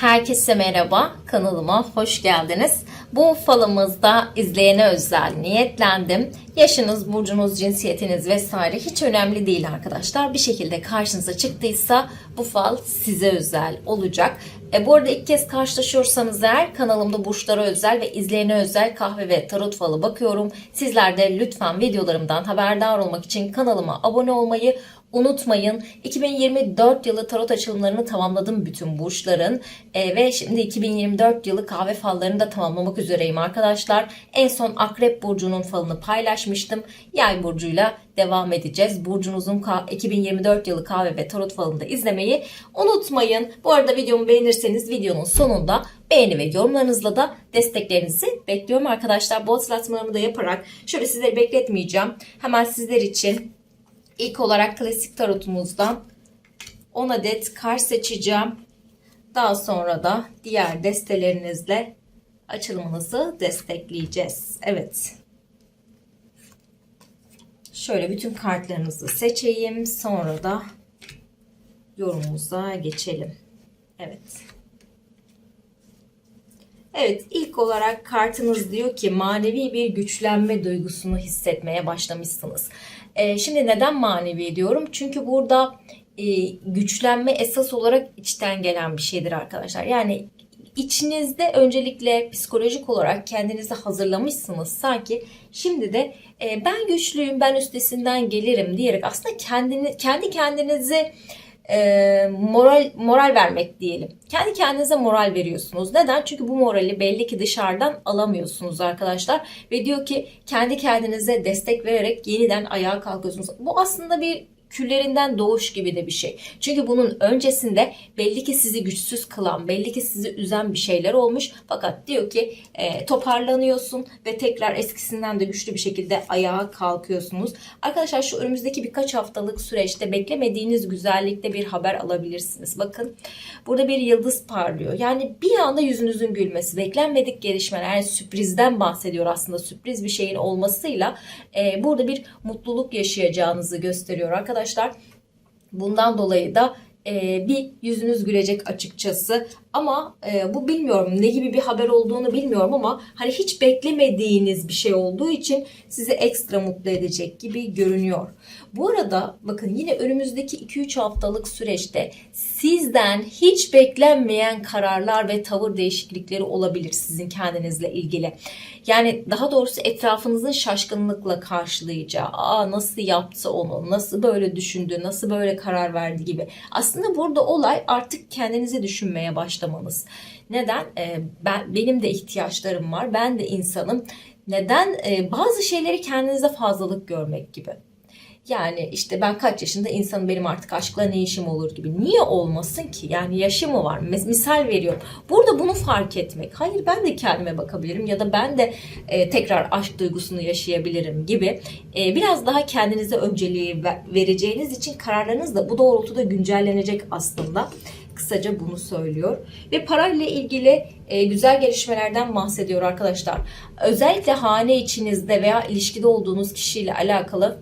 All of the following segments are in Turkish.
Herkese merhaba, kanalıma hoş geldiniz. Bu falımızda izleyene özel niyetlendim. Yaşınız, burcunuz, cinsiyetiniz vesaire hiç önemli değil arkadaşlar. Bir şekilde karşınıza çıktıysa bu fal size özel olacak. E, bu arada ilk kez karşılaşıyorsanız eğer kanalımda burçlara özel ve izleyene özel kahve ve tarot falı bakıyorum. Sizler de lütfen videolarımdan haberdar olmak için kanalıma abone olmayı unutmayın. 2024 yılı tarot açılımlarını tamamladım bütün burçların E, ve şimdi 2024 yılı kahve fallarını da tamamlamak üzereyim arkadaşlar. En son Akrep Burcu'nun falını paylaşmıştım. Yay Burcu'yla devam edeceğiz. Burcunuzun ka- 2024 yılı kahve ve tarot falını da izlemeyi unutmayın. Bu arada videomu beğenirseniz videonun sonunda beğeni ve yorumlarınızla da desteklerinizi bekliyorum arkadaşlar. Bu hatırlatmalarımı da yaparak şöyle sizleri bekletmeyeceğim. Hemen sizler için İlk olarak klasik tarotumuzdan 10 adet kart seçeceğim. Daha sonra da diğer destelerinizle açılımınızı destekleyeceğiz. Evet. Şöyle bütün kartlarınızı seçeyim. Sonra da yorumumuza geçelim. Evet. Evet ilk olarak kartınız diyor ki manevi bir güçlenme duygusunu hissetmeye başlamışsınız. Ee, şimdi neden manevi diyorum? Çünkü burada e, güçlenme esas olarak içten gelen bir şeydir arkadaşlar. Yani içinizde öncelikle psikolojik olarak kendinizi hazırlamışsınız. Sanki şimdi de e, ben güçlüyüm, ben üstesinden gelirim diyerek aslında kendini kendi kendinizi e, moral moral vermek diyelim. Kendi kendinize moral veriyorsunuz. Neden? Çünkü bu morali belli ki dışarıdan alamıyorsunuz arkadaşlar. Ve diyor ki kendi kendinize destek vererek yeniden ayağa kalkıyorsunuz. Bu aslında bir küllerinden doğuş gibi de bir şey. Çünkü bunun öncesinde belli ki sizi güçsüz kılan, belli ki sizi üzen bir şeyler olmuş. Fakat diyor ki e, toparlanıyorsun ve tekrar eskisinden de güçlü bir şekilde ayağa kalkıyorsunuz. Arkadaşlar şu önümüzdeki birkaç haftalık süreçte beklemediğiniz güzellikte bir haber alabilirsiniz. Bakın burada bir yıldız parlıyor. Yani bir anda yüzünüzün gülmesi, beklenmedik gelişmeler, yani sürprizden bahsediyor aslında. Sürpriz bir şeyin olmasıyla e, burada bir mutluluk yaşayacağınızı gösteriyor arkadaşlar. Bundan dolayı da e, bir yüzünüz gülecek açıkçası. Ama e, bu bilmiyorum ne gibi bir haber olduğunu bilmiyorum ama hani hiç beklemediğiniz bir şey olduğu için sizi ekstra mutlu edecek gibi görünüyor. Bu arada bakın yine önümüzdeki 2-3 haftalık süreçte sizden hiç beklenmeyen kararlar ve tavır değişiklikleri olabilir sizin kendinizle ilgili. Yani daha doğrusu etrafınızın şaşkınlıkla karşılayacağı, aa nasıl yaptı onu, nasıl böyle düşündü, nasıl böyle karar verdi gibi. Aslında burada olay artık kendinizi düşünmeye başlamanız. Neden? Ee, ben benim de ihtiyaçlarım var. Ben de insanım. Neden? Ee, bazı şeyleri kendinize fazlalık görmek gibi. Yani işte ben kaç yaşında insanım benim artık aşkla ne işim olur gibi. Niye olmasın ki? Yani yaşı mı var? Misal veriyorum. Burada bunu fark etmek. Hayır ben de kendime bakabilirim ya da ben de e, tekrar aşk duygusunu yaşayabilirim gibi. E, biraz daha kendinize önceliği ve- vereceğiniz için kararlarınız da bu doğrultuda güncellenecek aslında. Kısaca bunu söylüyor. Ve parayla ilgili e, güzel gelişmelerden bahsediyor arkadaşlar. Özellikle hane içinizde veya ilişkide olduğunuz kişiyle alakalı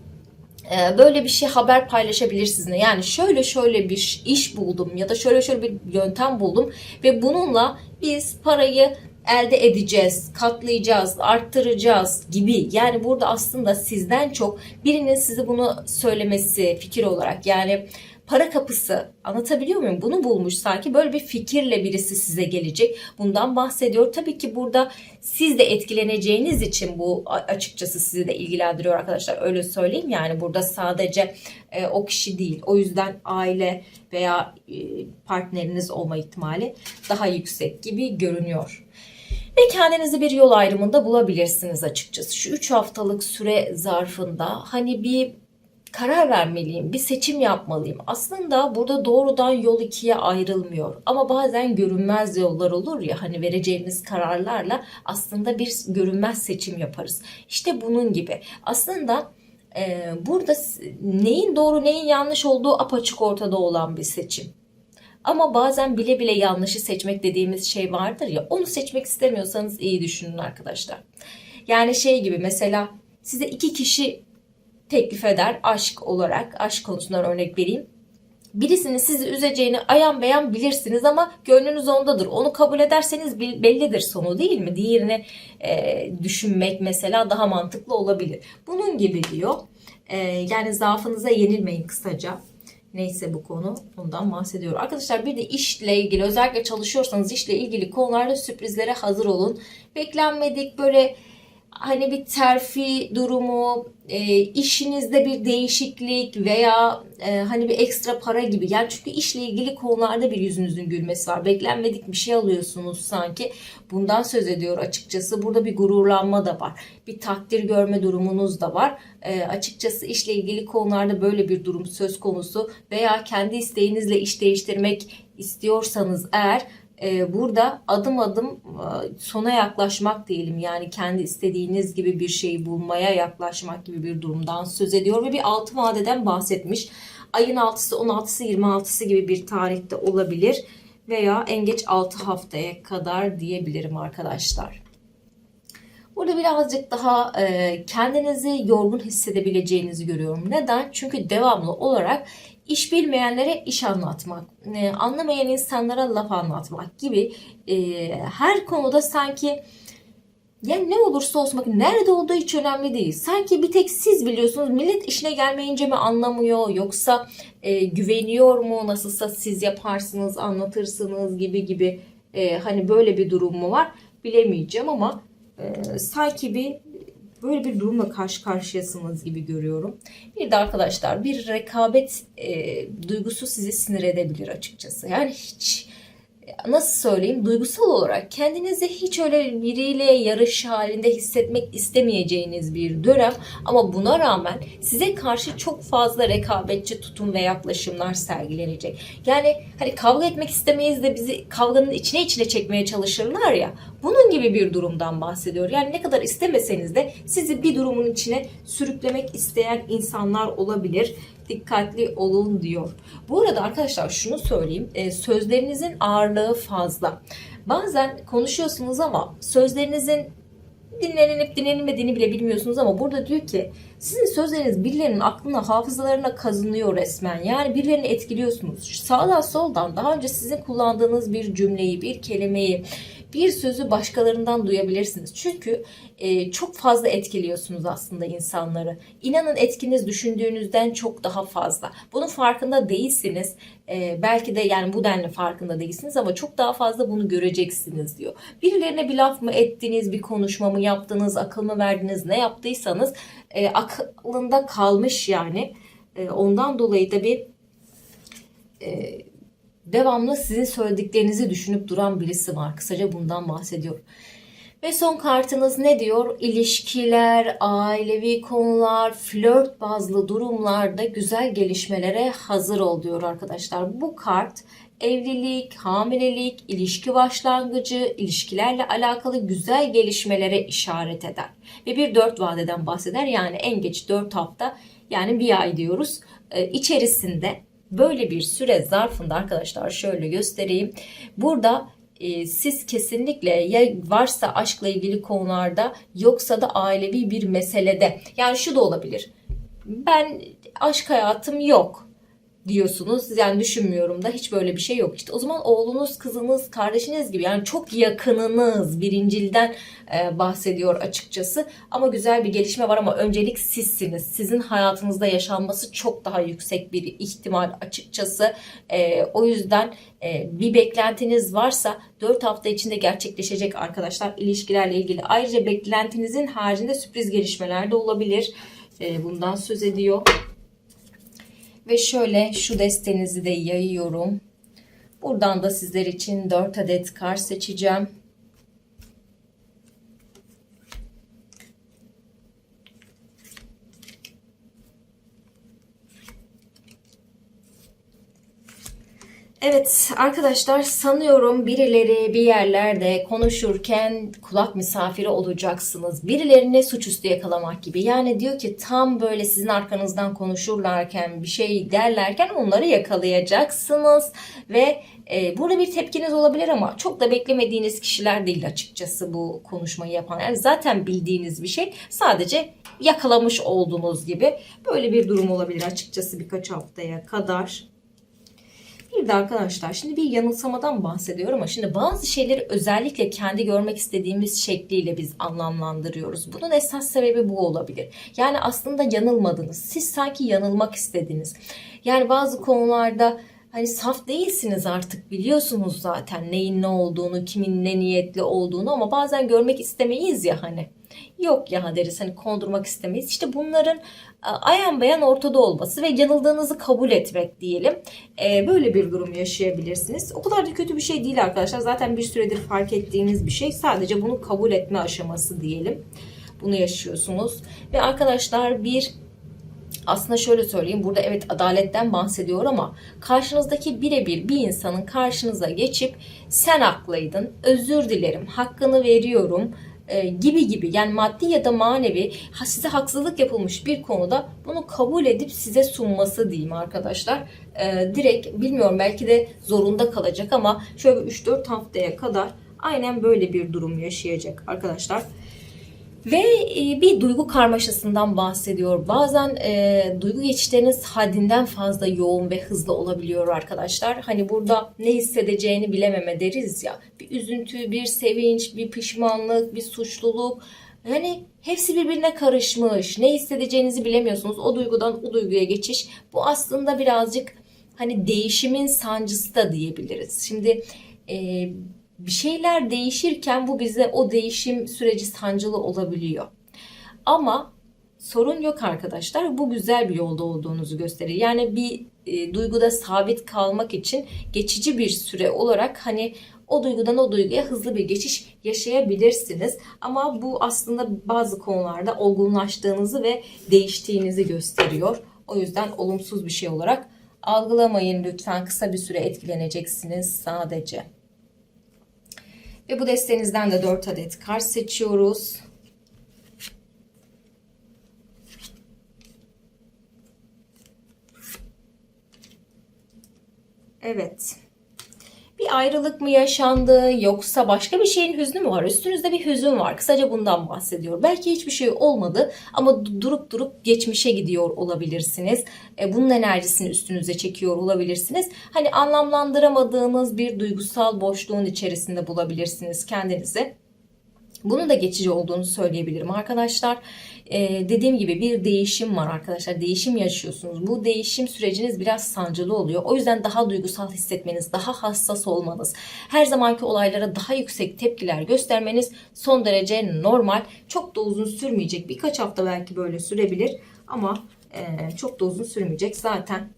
böyle bir şey haber paylaşabilir sizinle. Yani şöyle şöyle bir iş buldum ya da şöyle şöyle bir yöntem buldum ve bununla biz parayı elde edeceğiz, katlayacağız, arttıracağız gibi. Yani burada aslında sizden çok birinin size bunu söylemesi fikir olarak yani para kapısı anlatabiliyor muyum? Bunu bulmuş sanki böyle bir fikirle birisi size gelecek. Bundan bahsediyor. Tabii ki burada siz de etkileneceğiniz için bu açıkçası sizi de ilgilendiriyor arkadaşlar. Öyle söyleyeyim yani burada sadece e, o kişi değil. O yüzden aile veya e, partneriniz olma ihtimali daha yüksek gibi görünüyor. Ve kendinizi bir yol ayrımında bulabilirsiniz açıkçası. Şu 3 haftalık süre zarfında hani bir karar vermeliyim, bir seçim yapmalıyım. Aslında burada doğrudan yol ikiye ayrılmıyor. Ama bazen görünmez yollar olur ya hani vereceğimiz kararlarla aslında bir görünmez seçim yaparız. İşte bunun gibi. Aslında e, burada neyin doğru neyin yanlış olduğu apaçık ortada olan bir seçim. Ama bazen bile bile yanlışı seçmek dediğimiz şey vardır ya onu seçmek istemiyorsanız iyi düşünün arkadaşlar. Yani şey gibi mesela size iki kişi teklif eder aşk olarak aşk konusundan örnek vereyim. Birisinin sizi üzeceğini ayan beyan bilirsiniz ama gönlünüz ondadır. Onu kabul ederseniz bellidir sonu değil mi? Diğerini e, düşünmek mesela daha mantıklı olabilir. Bunun gibi diyor. E, yani zaafınıza yenilmeyin kısaca. Neyse bu konu ondan bahsediyorum. Arkadaşlar bir de işle ilgili özellikle çalışıyorsanız işle ilgili konularda sürprizlere hazır olun. Beklenmedik böyle hani bir terfi durumu, e, işinizde bir değişiklik veya e, hani bir ekstra para gibi. Yani çünkü işle ilgili konularda bir yüzünüzün gülmesi var. Beklenmedik bir şey alıyorsunuz sanki. Bundan söz ediyor açıkçası. Burada bir gururlanma da var. Bir takdir görme durumunuz da var. E, açıkçası işle ilgili konularda böyle bir durum söz konusu veya kendi isteğinizle iş değiştirmek istiyorsanız eğer e, burada adım adım e, sona yaklaşmak diyelim yani kendi istediğiniz gibi bir şeyi bulmaya yaklaşmak gibi bir durumdan söz ediyor ve bir altı vadeden bahsetmiş. Ayın 6'sı 16'sı 26'sı gibi bir tarihte olabilir veya en geç 6 haftaya kadar diyebilirim arkadaşlar. Burada birazcık daha e, kendinizi yorgun hissedebileceğinizi görüyorum. Neden? Çünkü devamlı olarak iş bilmeyenlere iş anlatmak, e, anlamayan insanlara laf anlatmak gibi e, her konuda sanki yani ne olursa olsun bakın nerede olduğu hiç önemli değil. Sanki bir tek siz biliyorsunuz. Millet işine gelmeyince mi anlamıyor yoksa e, güveniyor mu? Nasılsa siz yaparsınız, anlatırsınız gibi gibi. E, hani böyle bir durum mu var bilemeyeceğim ama e, sanki bir böyle bir durumla karşı karşıyasınız gibi görüyorum. Bir de arkadaşlar bir rekabet e, duygusu sizi sinir edebilir açıkçası. Yani hiç nasıl söyleyeyim duygusal olarak kendinizi hiç öyle biriyle yarış halinde hissetmek istemeyeceğiniz bir dönem ama buna rağmen size karşı çok fazla rekabetçi tutum ve yaklaşımlar sergilenecek. Yani hani kavga etmek istemeyiz de bizi kavganın içine içine çekmeye çalışırlar ya bunun gibi bir durumdan bahsediyor. Yani ne kadar istemeseniz de sizi bir durumun içine sürüklemek isteyen insanlar olabilir dikkatli olun diyor. Bu arada arkadaşlar şunu söyleyeyim. E, sözlerinizin ağırlığı fazla. Bazen konuşuyorsunuz ama sözlerinizin dinlenip dinlenmediğini bile bilmiyorsunuz ama burada diyor ki sizin sözleriniz birilerinin aklına, hafızalarına kazınıyor resmen. Yani birilerini etkiliyorsunuz. Sağdan soldan daha önce sizin kullandığınız bir cümleyi, bir kelimeyi, bir sözü başkalarından duyabilirsiniz. Çünkü e, çok fazla etkiliyorsunuz aslında insanları. İnanın etkiniz düşündüğünüzden çok daha fazla. Bunun farkında değilsiniz. E, belki de yani bu denli farkında değilsiniz ama çok daha fazla bunu göreceksiniz diyor. Birilerine bir laf mı ettiniz, bir konuşma mı yaptınız, akıl mı verdiniz, ne yaptıysanız e, aklında kalmış yani. E, ondan dolayı da bir e, devamlı sizin söylediklerinizi düşünüp duran birisi var. Kısaca bundan bahsediyor. Ve son kartınız ne diyor? İlişkiler, ailevi konular, flört bazlı durumlarda güzel gelişmelere hazır ol diyor arkadaşlar. Bu kart evlilik, hamilelik, ilişki başlangıcı, ilişkilerle alakalı güzel gelişmelere işaret eder. Ve bir dört vadeden bahseder. Yani en geç dört hafta yani bir ay diyoruz. Ee, içerisinde böyle bir süre zarfında arkadaşlar şöyle göstereyim. Burada e, siz kesinlikle ya varsa aşkla ilgili konularda yoksa da ailevi bir meselede yani şu da olabilir. Ben aşk hayatım yok diyorsunuz. Yani düşünmüyorum da hiç böyle bir şey yok. İşte o zaman oğlunuz, kızınız, kardeşiniz gibi yani çok yakınınız birincilden e, bahsediyor açıkçası. Ama güzel bir gelişme var ama öncelik sizsiniz. Sizin hayatınızda yaşanması çok daha yüksek bir ihtimal açıkçası. E, o yüzden e, bir beklentiniz varsa 4 hafta içinde gerçekleşecek arkadaşlar ilişkilerle ilgili. Ayrıca beklentinizin haricinde sürpriz gelişmeler de olabilir. E, bundan söz ediyor. Ve şöyle şu destenizi de yayıyorum. Buradan da sizler için 4 adet kar seçeceğim. Evet arkadaşlar sanıyorum birileri bir yerlerde konuşurken kulak misafiri olacaksınız. Birilerini suçüstü yakalamak gibi. Yani diyor ki tam böyle sizin arkanızdan konuşurlarken bir şey derlerken onları yakalayacaksınız. Ve e, burada bir tepkiniz olabilir ama çok da beklemediğiniz kişiler değil açıkçası bu konuşmayı yapan. Yani zaten bildiğiniz bir şey sadece yakalamış olduğunuz gibi böyle bir durum olabilir açıkçası birkaç haftaya kadar. Bir de arkadaşlar şimdi bir yanılsamadan bahsediyorum ama şimdi bazı şeyleri özellikle kendi görmek istediğimiz şekliyle biz anlamlandırıyoruz. Bunun esas sebebi bu olabilir. Yani aslında yanılmadınız. Siz sanki yanılmak istediniz. Yani bazı konularda hani saf değilsiniz artık biliyorsunuz zaten neyin ne olduğunu, kimin ne niyetli olduğunu ama bazen görmek istemeyiz ya hani. Yok ya deriz hani kondurmak istemeyiz. İşte bunların ayan beyan ortada olması ve yanıldığınızı kabul etmek diyelim. E, böyle bir durum yaşayabilirsiniz. O kadar da kötü bir şey değil arkadaşlar. Zaten bir süredir fark ettiğiniz bir şey. Sadece bunu kabul etme aşaması diyelim. Bunu yaşıyorsunuz. Ve arkadaşlar bir aslında şöyle söyleyeyim burada evet adaletten bahsediyor ama karşınızdaki birebir bir insanın karşınıza geçip sen haklıydın özür dilerim hakkını veriyorum e, gibi gibi yani maddi ya da manevi size haksızlık yapılmış bir konuda bunu kabul edip size sunması diyeyim arkadaşlar. E, direkt bilmiyorum belki de zorunda kalacak ama şöyle 3-4 haftaya kadar aynen böyle bir durum yaşayacak arkadaşlar. Ve e, bir duygu karmaşasından bahsediyor. Bazen e, duygu geçişleriniz haddinden fazla yoğun ve hızlı olabiliyor arkadaşlar. Hani burada ne hissedeceğini bilememe deriz ya. Bir üzüntü, bir sevinç, bir pişmanlık, bir suçluluk. Yani hepsi birbirine karışmış. Ne hissedeceğinizi bilemiyorsunuz. O duygudan o duyguya geçiş. Bu aslında birazcık hani değişimin sancısı da diyebiliriz. Şimdi e, bir şeyler değişirken bu bize o değişim süreci sancılı olabiliyor. Ama sorun yok arkadaşlar. Bu güzel bir yolda olduğunuzu gösterir. Yani bir e, duyguda sabit kalmak için geçici bir süre olarak hani o duygudan o duyguya hızlı bir geçiş yaşayabilirsiniz. Ama bu aslında bazı konularda olgunlaştığınızı ve değiştiğinizi gösteriyor. O yüzden olumsuz bir şey olarak algılamayın lütfen. Kısa bir süre etkileneceksiniz sadece. Ve bu destenizden de 4 adet kart seçiyoruz. Evet. Bir ayrılık mı yaşandı yoksa başka bir şeyin hüznü mü var? Üstünüzde bir hüzün var. Kısaca bundan bahsediyor. Belki hiçbir şey olmadı ama durup durup geçmişe gidiyor olabilirsiniz. E, bunun enerjisini üstünüze çekiyor olabilirsiniz. Hani anlamlandıramadığınız bir duygusal boşluğun içerisinde bulabilirsiniz kendinizi. Bunun da geçici olduğunu söyleyebilirim arkadaşlar. Ee, dediğim gibi bir değişim var arkadaşlar. Değişim yaşıyorsunuz. Bu değişim süreciniz biraz sancılı oluyor. O yüzden daha duygusal hissetmeniz, daha hassas olmanız, her zamanki olaylara daha yüksek tepkiler göstermeniz son derece normal. Çok da uzun sürmeyecek. Birkaç hafta belki böyle sürebilir ama e, çok da uzun sürmeyecek. Zaten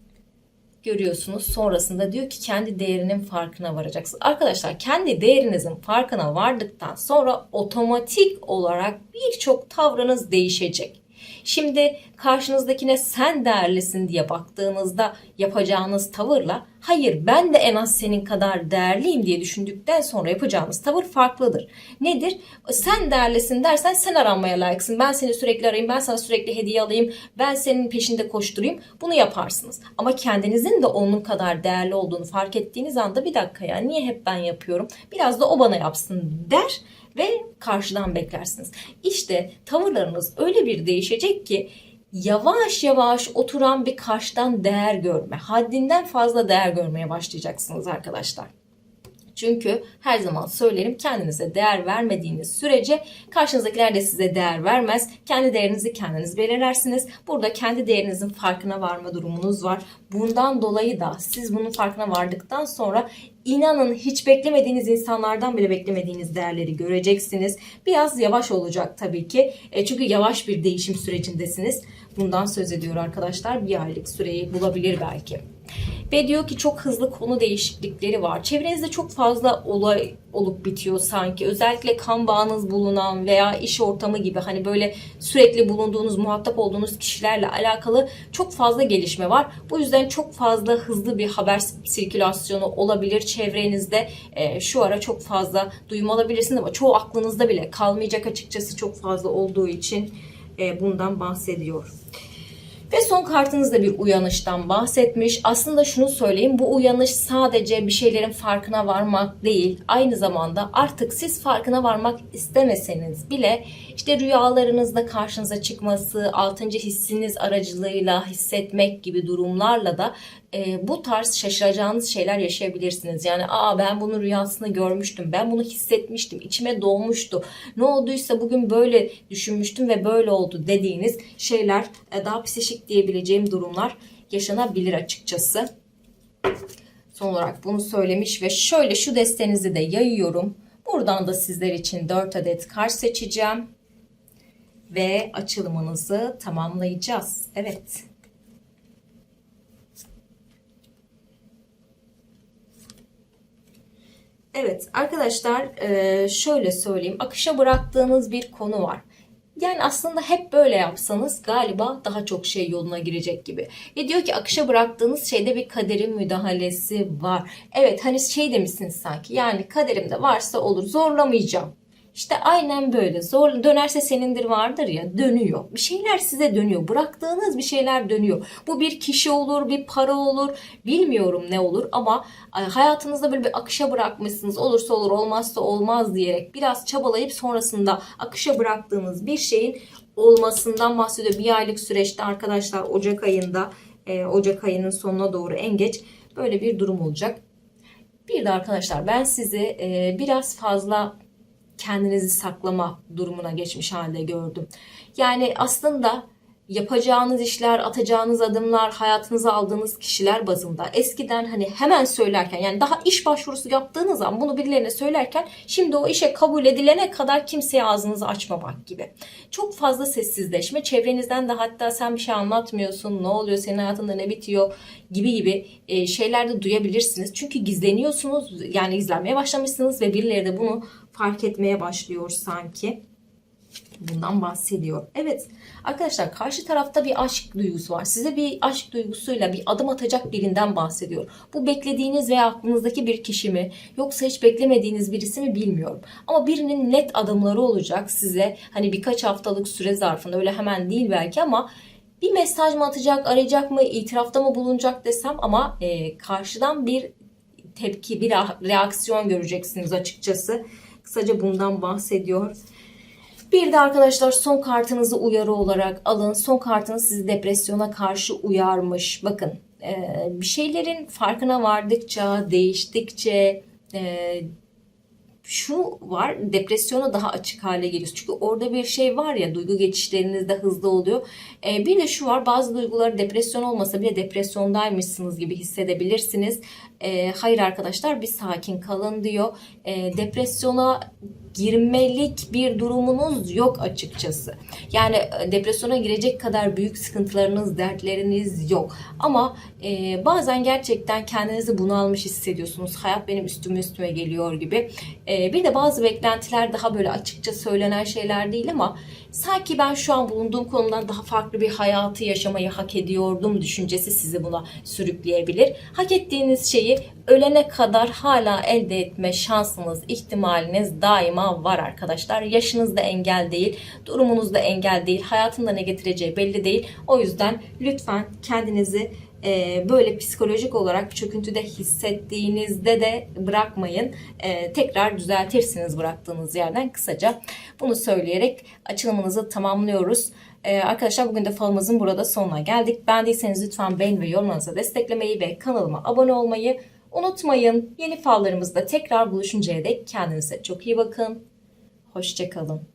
görüyorsunuz. Sonrasında diyor ki kendi değerinin farkına varacaksın. Arkadaşlar kendi değerinizin farkına vardıktan sonra otomatik olarak birçok tavrınız değişecek. Şimdi karşınızdakine sen değerlisin diye baktığınızda yapacağınız tavırla hayır ben de en az senin kadar değerliyim diye düşündükten sonra yapacağınız tavır farklıdır. Nedir? Sen değerlisin dersen sen aranmaya layıksın. Ben seni sürekli arayayım, ben sana sürekli hediye alayım, ben senin peşinde koşturayım. Bunu yaparsınız. Ama kendinizin de onun kadar değerli olduğunu fark ettiğiniz anda bir dakika ya niye hep ben yapıyorum? Biraz da o bana yapsın der ve karşıdan beklersiniz. İşte tavırlarınız öyle bir değişecek ki yavaş yavaş oturan bir karşıdan değer görme, haddinden fazla değer görmeye başlayacaksınız arkadaşlar. Çünkü her zaman söylerim kendinize değer vermediğiniz sürece karşınızdakiler de size değer vermez. Kendi değerinizi kendiniz belirlersiniz. Burada kendi değerinizin farkına varma durumunuz var. Bundan dolayı da siz bunun farkına vardıktan sonra inanın hiç beklemediğiniz insanlardan bile beklemediğiniz değerleri göreceksiniz. Biraz yavaş olacak tabii ki. E, çünkü yavaş bir değişim sürecindesiniz. Bundan söz ediyor arkadaşlar. Bir aylık süreyi bulabilir belki. Ve diyor ki çok hızlı konu değişiklikleri var. Çevrenizde çok fazla olay olup bitiyor sanki. Özellikle kan bağınız bulunan veya iş ortamı gibi hani böyle sürekli bulunduğunuz, muhatap olduğunuz kişilerle alakalı çok fazla gelişme var. Bu yüzden çok fazla hızlı bir haber sirkülasyonu olabilir çevrenizde. E, şu ara çok fazla duyum alabilirsiniz ama çoğu aklınızda bile kalmayacak açıkçası çok fazla olduğu için e, bundan bahsediyor. Ve son kartınızda bir uyanıştan bahsetmiş. Aslında şunu söyleyeyim bu uyanış sadece bir şeylerin farkına varmak değil. Aynı zamanda artık siz farkına varmak istemeseniz bile işte rüyalarınızda karşınıza çıkması, altıncı hissiniz aracılığıyla hissetmek gibi durumlarla da e, bu tarz şaşıracağınız şeyler yaşayabilirsiniz. Yani aa ben bunu rüyasında görmüştüm, ben bunu hissetmiştim, içime doğmuştu. Ne olduysa bugün böyle düşünmüştüm ve böyle oldu dediğiniz şeyler e, daha psişik diyebileceğim durumlar yaşanabilir açıkçası. Son olarak bunu söylemiş ve şöyle şu destenizi de yayıyorum. Buradan da sizler için 4 adet kart seçeceğim. Ve açılımınızı tamamlayacağız. Evet. Evet arkadaşlar eee, şöyle söyleyeyim. Akışa bıraktığınız bir konu var. Yani aslında hep böyle yapsanız galiba daha çok şey yoluna girecek gibi. Ve diyor ki akışa bıraktığınız şeyde bir kaderin müdahalesi var. Evet hani şey demişsiniz sanki yani kaderimde varsa olur zorlamayacağım. İşte aynen böyle. Zor dönerse senindir vardır ya dönüyor. Bir şeyler size dönüyor. Bıraktığınız bir şeyler dönüyor. Bu bir kişi olur, bir para olur. Bilmiyorum ne olur ama ay, hayatınızda böyle bir akışa bırakmışsınız. Olursa olur, olmazsa olmaz diyerek biraz çabalayıp sonrasında akışa bıraktığınız bir şeyin olmasından bahsediyor. Bir aylık süreçte arkadaşlar Ocak ayında, e, Ocak ayının sonuna doğru en geç böyle bir durum olacak. Bir de arkadaşlar ben sizi e, biraz fazla kendinizi saklama durumuna geçmiş halde gördüm. Yani aslında yapacağınız işler, atacağınız adımlar, hayatınıza aldığınız kişiler bazında eskiden hani hemen söylerken yani daha iş başvurusu yaptığınız zaman bunu birilerine söylerken şimdi o işe kabul edilene kadar kimseye ağzınızı açmamak gibi. Çok fazla sessizleşme. Çevrenizden de hatta sen bir şey anlatmıyorsun, ne oluyor, senin hayatında ne bitiyor gibi gibi e, şeyler de duyabilirsiniz. Çünkü gizleniyorsunuz yani gizlenmeye başlamışsınız ve birileri de bunu fark etmeye başlıyor sanki. Bundan bahsediyor. Evet arkadaşlar karşı tarafta bir aşk duygusu var. Size bir aşk duygusuyla bir adım atacak birinden bahsediyor. Bu beklediğiniz veya aklınızdaki bir kişi mi yoksa hiç beklemediğiniz birisi mi bilmiyorum. Ama birinin net adımları olacak size. Hani birkaç haftalık süre zarfında öyle hemen değil belki ama bir mesaj mı atacak, arayacak mı, itirafta mı bulunacak desem ama e, karşıdan bir tepki, bir reaksiyon göreceksiniz açıkçası. Kısaca bundan bahsediyor. Bir de arkadaşlar son kartınızı uyarı olarak alın. Son kartınız sizi depresyona karşı uyarmış. Bakın bir şeylerin farkına vardıkça, değiştikçe şu var depresyona daha açık hale geliyorsunuz. Çünkü orada bir şey var ya duygu geçişleriniz de hızlı oluyor. Ee, bir de şu var bazı duygular depresyon olmasa bile depresyondaymışsınız gibi hissedebilirsiniz. Ee, hayır arkadaşlar bir sakin kalın diyor. Ee, depresyona girmelik bir durumunuz yok açıkçası. Yani e, depresyona girecek kadar büyük sıkıntılarınız, dertleriniz yok. Ama e, bazen gerçekten kendinizi bunalmış hissediyorsunuz. Hayat benim üstüme üstüme geliyor gibi. E, bir de bazı beklentiler daha böyle açıkça söylenen şeyler değil ama sanki ben şu an bulunduğum konudan daha farklı bir hayatı yaşamayı hak ediyordum düşüncesi sizi buna sürükleyebilir. Hak ettiğiniz şeyi ölene kadar hala elde etme şansınız, ihtimaliniz daima var arkadaşlar. Yaşınız da engel değil, durumunuz da engel değil, hayatında ne getireceği belli değil. O yüzden lütfen kendinizi e, böyle psikolojik olarak çöküntüde hissettiğinizde de bırakmayın. E, tekrar düzeltirsiniz bıraktığınız yerden kısaca. Bunu söyleyerek açılımınızı tamamlıyoruz. Ee, arkadaşlar bugün de falımızın burada sonuna geldik. Beğendiyseniz lütfen beğen ve yorumlarınızı desteklemeyi ve kanalıma abone olmayı unutmayın. Yeni fallarımızda tekrar buluşuncaya dek kendinize çok iyi bakın. Hoşçakalın.